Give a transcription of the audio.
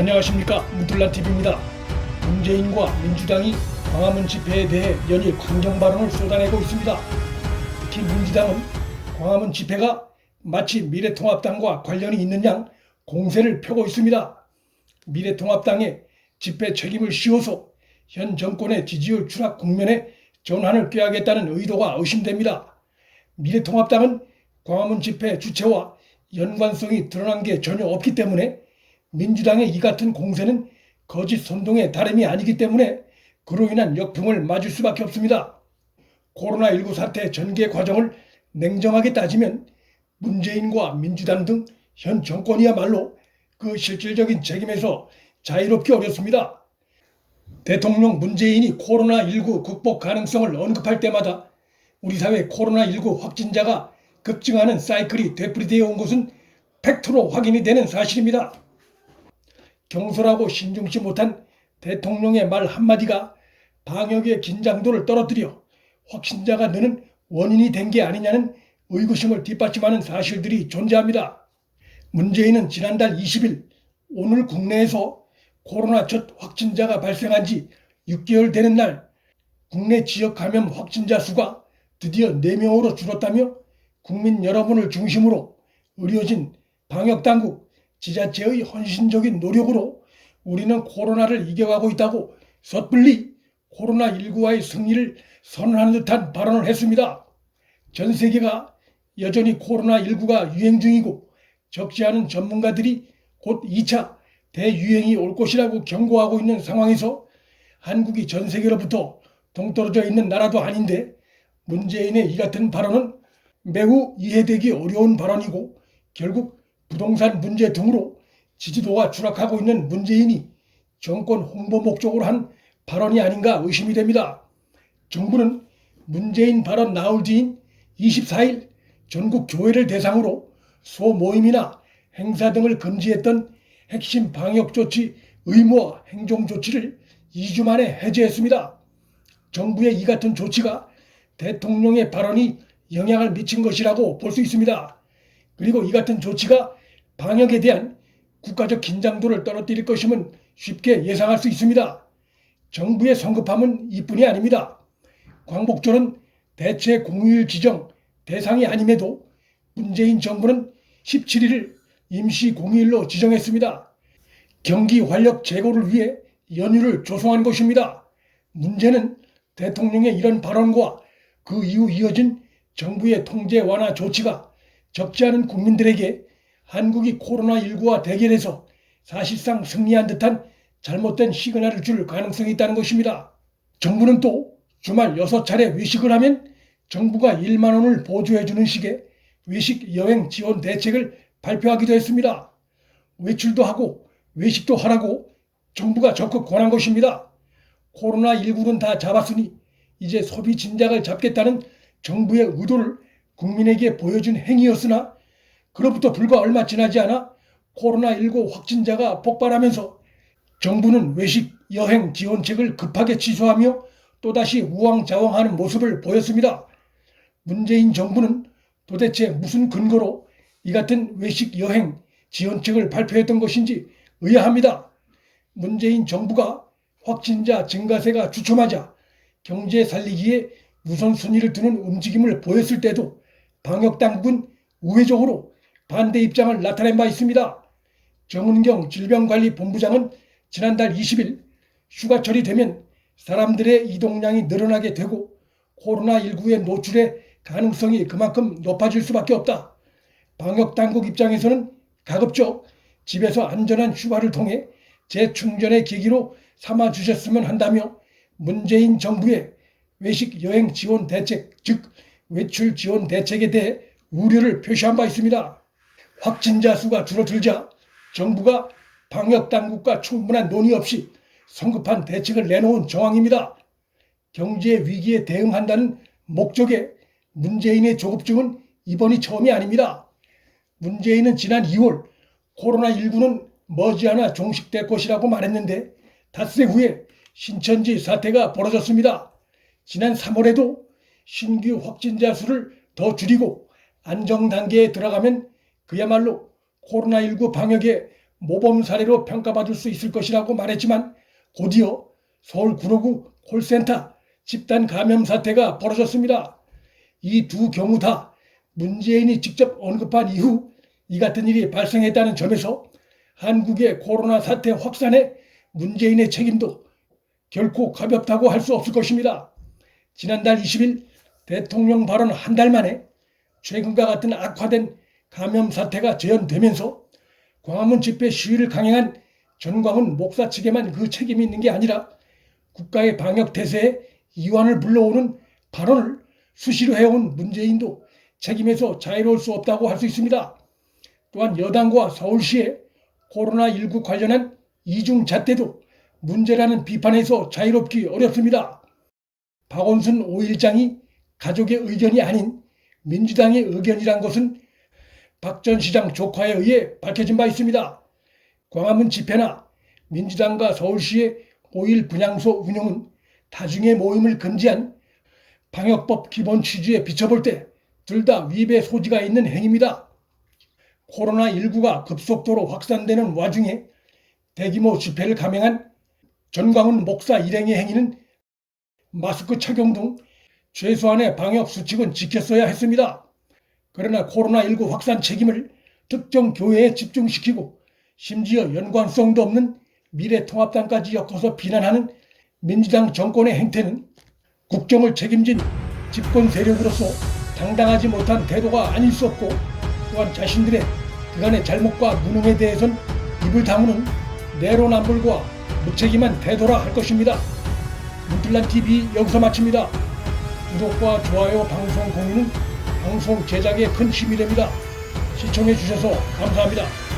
안녕하십니까 문틀란TV입니다. 문재인과 민주당이 광화문 집회에 대해 연일 강경 발언을 쏟아내고 있습니다. 특히 민주당은 광화문 집회가 마치 미래통합당과 관련이 있는 양 공세를 펴고 있습니다. 미래통합당의 집회 책임을 씌워서 현 정권의 지지율 추락 국면에 전환을 꾀하겠다는 의도가 의심됩니다. 미래통합당은 광화문 집회 주체와 연관성이 드러난 게 전혀 없기 때문에 민주당의 이 같은 공세는 거짓 선동의 다름이 아니기 때문에 그로 인한 역풍을 맞을 수밖에 없습니다. 코로나19 사태 전개 과정을 냉정하게 따지면 문재인과 민주당 등 현 정권이야말로 그 실질적인 책임에서 자유롭기 어렵습니다. 대통령 문재인이 코로나19 극복 가능성을 언급할 때마다 우리 사회 코로나19 확진자가 급증하는 사이클이 되풀이되어 온 것은 팩트로 확인이 되는 사실입니다. 경솔하고 신중치 못한 대통령의 말 한마디가 방역의 긴장도를 떨어뜨려 확진자가 느는 원인이 된 게 아니냐는 의구심을 뒷받침하는 사실들이 존재합니다. 문재인은 지난달 20일 오늘 국내에서 코로나 첫 확진자가 발생한 지 6개월 되는 날 국내 지역 감염 확진자 수가 드디어 4명으로 줄었다며 국민 여러분을 중심으로 의료진, 방역당국, 지자체의 헌신적인 노력으로 우리는 코로나를 이겨가고 있다고 섣불리 코로나19와의 승리를 선언하는 듯한 발언을 했습니다. 전 세계가 여전히 코로나19가 유행 중이고 적지 않은 전문가들이 곧 2차 대유행이 올 것이라고 경고하고 있는 상황에서 한국이 전 세계로부터 동떨어져 있는 나라도 아닌데 문재인의 이 같은 발언은 매우 이해되기 어려운 발언이고 결국 부동산 문제 등으로 지지도가 추락하고 있는 문재인이 정권 홍보 목적으로 한 발언이 아닌가 의심이 됩니다. 정부는 문재인 발언 나올 뒤인 24일 전국 교회를 대상으로 소모임이나 행사 등을 금지했던 핵심 방역 조치 의무화 행정 조치를 2주 만에 해제했습니다. 정부의 이 같은 조치가 대통령의 발언이 영향을 미친 것이라고 볼 수 있습니다. 그리고 이 같은 조치가 방역에 대한 국가적 긴장도를 떨어뜨릴 것임은 쉽게 예상할 수 있습니다. 정부의 성급함은 이뿐이 아닙니다. 광복절은 대체 공휴일 지정 대상이 아님에도 문재인 정부는 17일을 임시 공휴일로 지정했습니다. 경기 활력 제고를 위해 연휴를 조성한 것입니다. 문제는 대통령의 이런 발언과 그 이후 이어진 정부의 통제 완화 조치가 적지 않은 국민들에게 한국이 코로나19와 대결해서 사실상 승리한 듯한 잘못된 시그널을 줄 가능성이 있다는 것입니다. 정부는 또 주말 6차례 외식을 하면 정부가 1만 원을 보조해 주는 식의 외식 여행 지원 대책을 발표하기도 했습니다. 외출도 하고 외식도 하라고 정부가 적극 권한 것입니다. 코로나19는 다 잡았으니 이제 소비 진작을 잡겠다는 정부의 의도를 국민에게 보여준 행위였으나 그로부터 불과 얼마 지나지 않아 코로나19 확진자가 폭발하면서 정부는 외식 여행 지원책을 급하게 취소하며 또다시 우왕좌왕하는 모습을 보였습니다. 문재인 정부는 도대체 무슨 근거로 이 같은 외식 여행 지원책을 발표했던 것인지 의아합니다. 문재인 정부가 확진자 증가세가 주춤하자 경제 살리기에 우선순위를 두는 움직임을 보였을 때도 방역당국은 우회적으로 반대 입장을 나타낸 바 있습니다. 정은경 질병관리본부장은 지난달 20일 휴가철이 되면 사람들의 이동량이 늘어나게 되고 코로나19의 노출의 가능성이 그만큼 높아질 수밖에 없다. 방역당국 입장에서는 가급적 집에서 안전한 휴가를 통해 재충전의 계기로 삼아 주셨으면 한다며 문재인 정부의 외식 여행 지원 대책, 즉 외출 지원 대책에 대해 우려를 표시한 바 있습니다. 확진자 수가 줄어들자 정부가 방역 당국과 충분한 논의 없이 성급한 대책을 내놓은 정황입니다. 경제 위기에 대응한다는 목적에 문재인의 조급증은 이번이 처음이 아닙니다. 문재인은 지난 2월 코로나19는 머지않아 종식될 것이라고 말했는데 닷새 후에 신천지 사태가 벌어졌습니다. 지난 3월에도 신규 확진자 수를 더 줄이고 안정 단계에 들어가면 그야말로 코로나19 방역에 모범 사례로 평가받을 수 있을 것이라고 말했지만 곧이어 서울 구로구 콜센터 집단 감염 사태가 벌어졌습니다. 이 두 경우 다 문재인이 직접 언급한 이후 이 같은 일이 발생했다는 점에서 한국의 코로나 사태 확산에 문재인의 책임도 결코 가볍다고 할 수 없을 것입니다. 지난달 20일 대통령 발언 한 달 만에 최근과 같은 악화된 감염 사태가 재현되면서 광화문 집회 시위를 강행한 전광훈 목사 측에만 그 책임이 있는 게 아니라 국가의 방역 태세에 이완을 불러오는 발언을 수시로 해온 문재인도 책임에서 자유로울 수 없다고 할 수 있습니다. 또한 여당과 서울시의 코로나19 관련한 이중 잣대도 문제라는 비판에서 자유롭기 어렵습니다. 박원순 5일장이 가족의 의견이 아닌 민주당의 의견이란 것은 박 전 시장 조카에 의해 밝혀진 바 있습니다. 광화문 집회나 민주당과 서울시의 5일 분향소 운영은 다중의 모임을 금지한 방역법 기본 취지에 비춰볼 때 둘 다 위배 소지가 있는 행위입니다. 코로나19가 급속도로 확산되는 와중에 대규모 집회를 감행한 전광훈 목사 일행의 행위는 마스크 착용 등 최소한의 방역 수칙은 지켰어야 했습니다. 그러나 코로나19 확산 책임을 특정 교회에 집중시키고 심지어 연관성도 없는 미래통합당까지 엮어서 비난하는 민주당 정권의 행태는 국정을 책임진 집권 세력으로서 당당하지 못한 태도가 아닐 수 없고 또한 자신들의 그간의 잘못과 무능에 대해선 입을 다무는 내로남불과 무책임한 태도라 할 것입니다. 문틀란 TV 여기서 마칩니다. 구독과 좋아요 방송 공유는 방송 제작에 큰 힘이 됩니다. 시청해 주셔서 감사합니다.